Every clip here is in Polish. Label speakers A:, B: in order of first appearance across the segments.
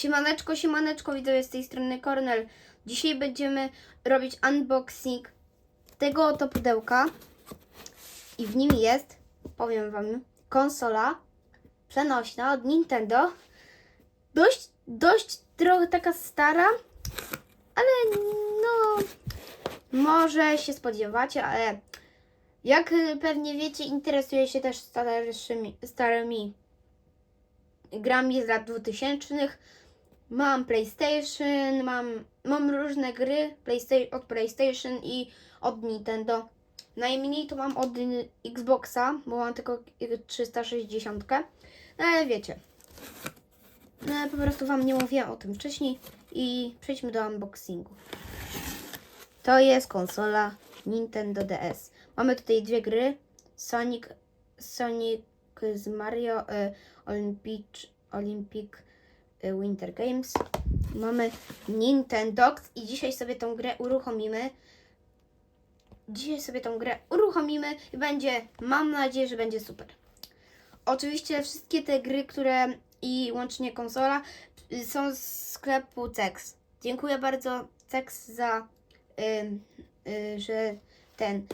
A: Siemaneczko, siemaneczko, widzowie z tej strony Kornel. Dzisiaj będziemy robić unboxing tego oto pudełka. I w nim jest, powiem wam, konsola przenośna od Nintendo. Dość, dość trochę taka stara, ale no, może się spodziewacie, ale jak pewnie wiecie, interesuję się też starszymi, starymi grami z lat 2000. Mam PlayStation, mam, mam różne gry od PlayStation i od Nintendo. Najmniej to mam od Xboxa, bo mam tylko y, 360. No ale wiecie. No, po prostu Wam nie mówiłam o tym wcześniej i przejdźmy do unboxingu. To jest konsola Nintendo DS. Mamy tutaj dwie gry. Sonic, Sonic z Mario y, Olympic, Olympic Winter Games. Mamy Nintendox i dzisiaj sobie tą grę uruchomimy. Dzisiaj sobie tą grę uruchomimy i będzie, mam nadzieję, że będzie super. Oczywiście wszystkie te gry, które i łącznie konsola y, są z sklepu CEX. Dziękuję bardzo CEX za, y, y, że ten,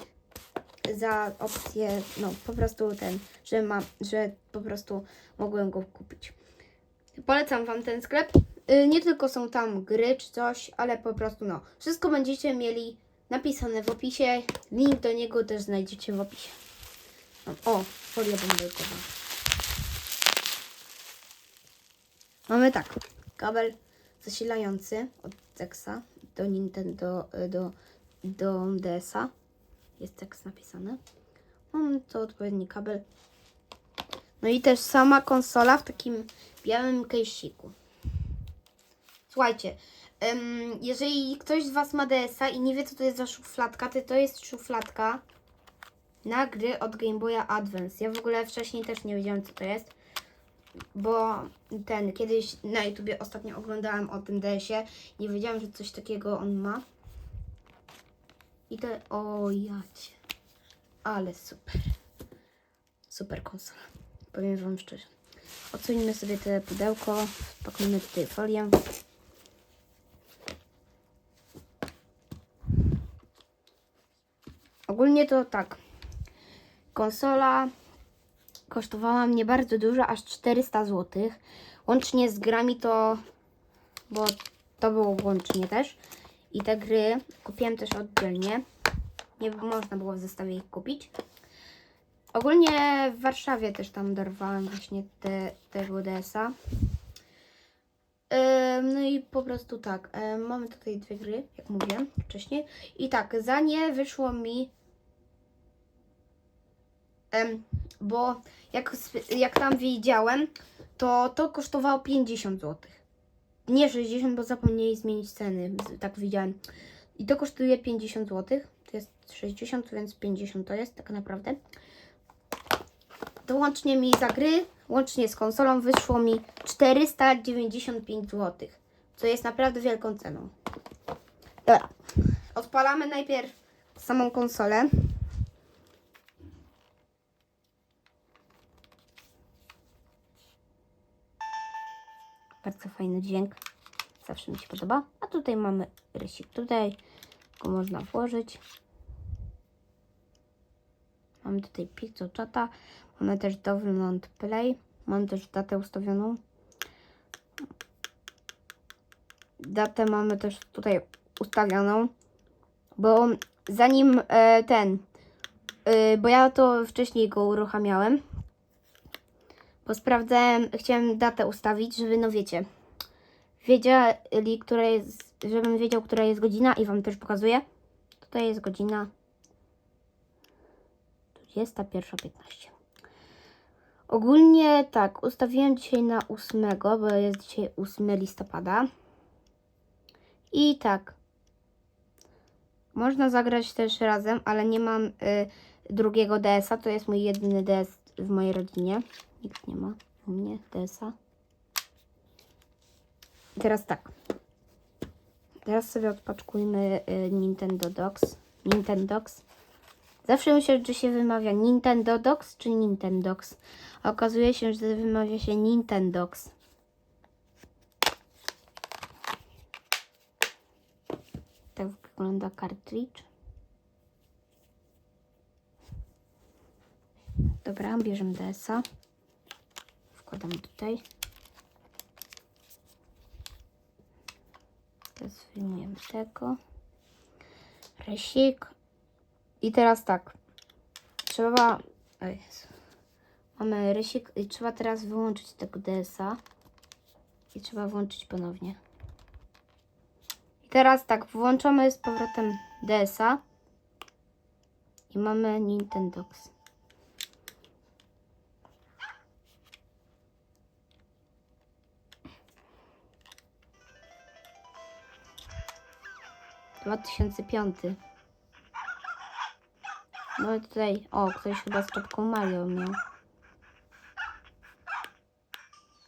A: za opcję, no po prostu ten, że mam, że po prostu mogłem go kupić. Polecam Wam ten sklep. Y, Nie tylko są tam gry czy coś, ale po prostu no, wszystko będziecie mieli napisane w opisie. Link do niego też znajdziecie w opisie. No, O, folia bąbelkowa. Mamy tak, kabel zasilający od Texa do Nintendo, y, do, do DS-a. Jest tekst napisany. Mam to odpowiedni kabel. No i też sama konsola w takim białym case'iku. Słuchajcie, jeżeli ktoś z Was ma DS-a i nie wie, co to jest za szufladka, to to jest szufladka na gry od Game Boya Advance. Ja w ogóle wcześniej też nie wiedziałam, co to jest, bo ten, kiedyś na YouTubie ostatnio oglądałam o tym DS-ie, nie wiedziałam, że coś takiego on ma. I to, o jacie, ale super, super konsola, powiem Wam szczerze. Odsunijmy sobie te pudełko, pakujemy tutaj folię. Ogólnie to tak. Konsola kosztowała mnie bardzo dużo, aż 400 zł. Łącznie z grami to, bo to było łącznie też. I te gry kupiłem też oddzielnie. Nie można było w zestawie ich kupić. Ogólnie w Warszawie też tam dorwałem właśnie te, tego DS-a. No i po prostu tak, mamy tutaj dwie gry, jak mówiłem wcześniej. I tak, za nie wyszło mi, bo jak, jak tam widziałem, to to kosztowało 50 zł. Nie 60, bo zapomnieli zmienić ceny, tak widziałem. I to kosztuje 50 zł. To jest 60, więc 50 to jest tak naprawdę. To łącznie mi za gry, łącznie z konsolą wyszło mi 495 zł. Co jest naprawdę wielką ceną. Dobra. Odpalamy najpierw samą konsolę. Bardzo fajny dźwięk. Zawsze mi się podoba. A tutaj mamy rysik. Tutaj go można włożyć. Mamy tutaj Pixel Chata. Mamy też download play. Mamy też datę ustawioną. Datę mamy też tutaj ustawioną. Bo zanim e, ten, e, bo ja to wcześniej go uruchamiałem. Bo sprawdzałem, chciałem datę ustawić, żeby no wiecie, wiedzieli, która jest, żebym wiedział, która jest godzina i Wam też pokazuję. Tutaj jest godzina 21.15. Ogólnie tak, ustawiłem dzisiaj na 8, bo jest dzisiaj 8 listopada. I tak, można zagrać też razem, ale nie mam y, drugiego DS-a. To jest mój jedyny DS w mojej rodzinie. Nikt nie ma u mnie DS-a. Teraz tak. Teraz sobie odpaczkujmy y, Nintendo Docs. Nintendox. Zawsze myślę, że się wymawia Nintendo Docs czy Nintendox. A okazuje się, że wymawia się Nintendox. Tak wygląda cartridge. Dobra, bierzemy DS-a. Wkładam tutaj. Teraz wyjmujemy tego. Rysik. I teraz tak. Trzeba... O Jezu. Mamy rysik i trzeba teraz wyłączyć tego DS-a. I trzeba włączyć ponownie. I teraz tak, włączamy z powrotem DS-a. I mamy Nintendox. Dwa tysiące piąty. No i tutaj, o, ktoś chyba z czapką Mario miał.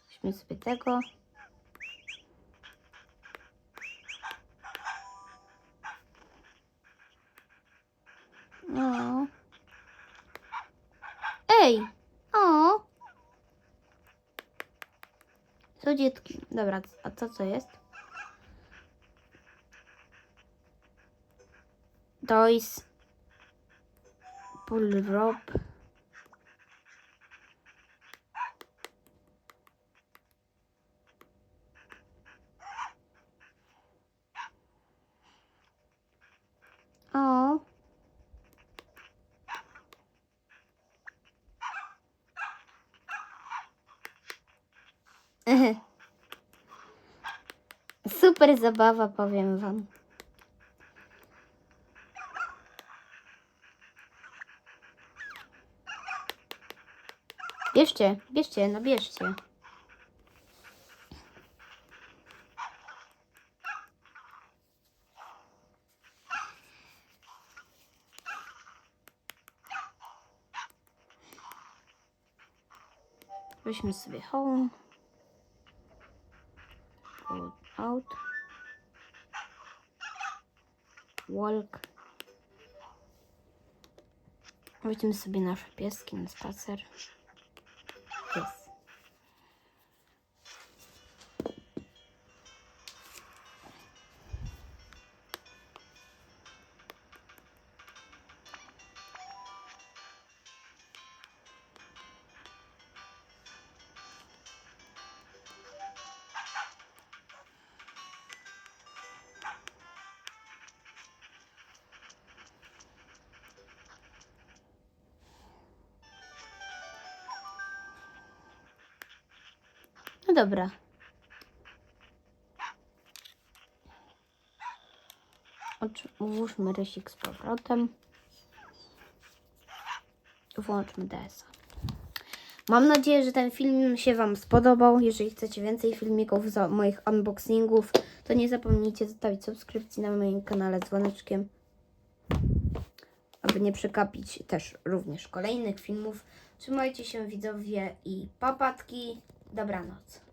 A: Weźmy sobie tego. No. Ej! O! Co dziecki? Dobra, a to co jest? Toys. Pull rope. O. Super zabawa, powiem wam. Bierzcie, bierzcie, no bierzcie. Weźmy sobie home. Go out. Walk. Weźmy sobie nasze pieski na spacer. Dobra. Włóżmy rysik z powrotem. Włączmy DS. Mam nadzieję, że ten film się Wam spodobał. Jeżeli chcecie więcej filmików z moich unboxingów, to nie zapomnijcie zostawić subskrypcji na moim kanale dzwoneczkiem, aby nie przekapić też również kolejnych filmów. Trzymajcie się widzowie i papatki. Dobranoc.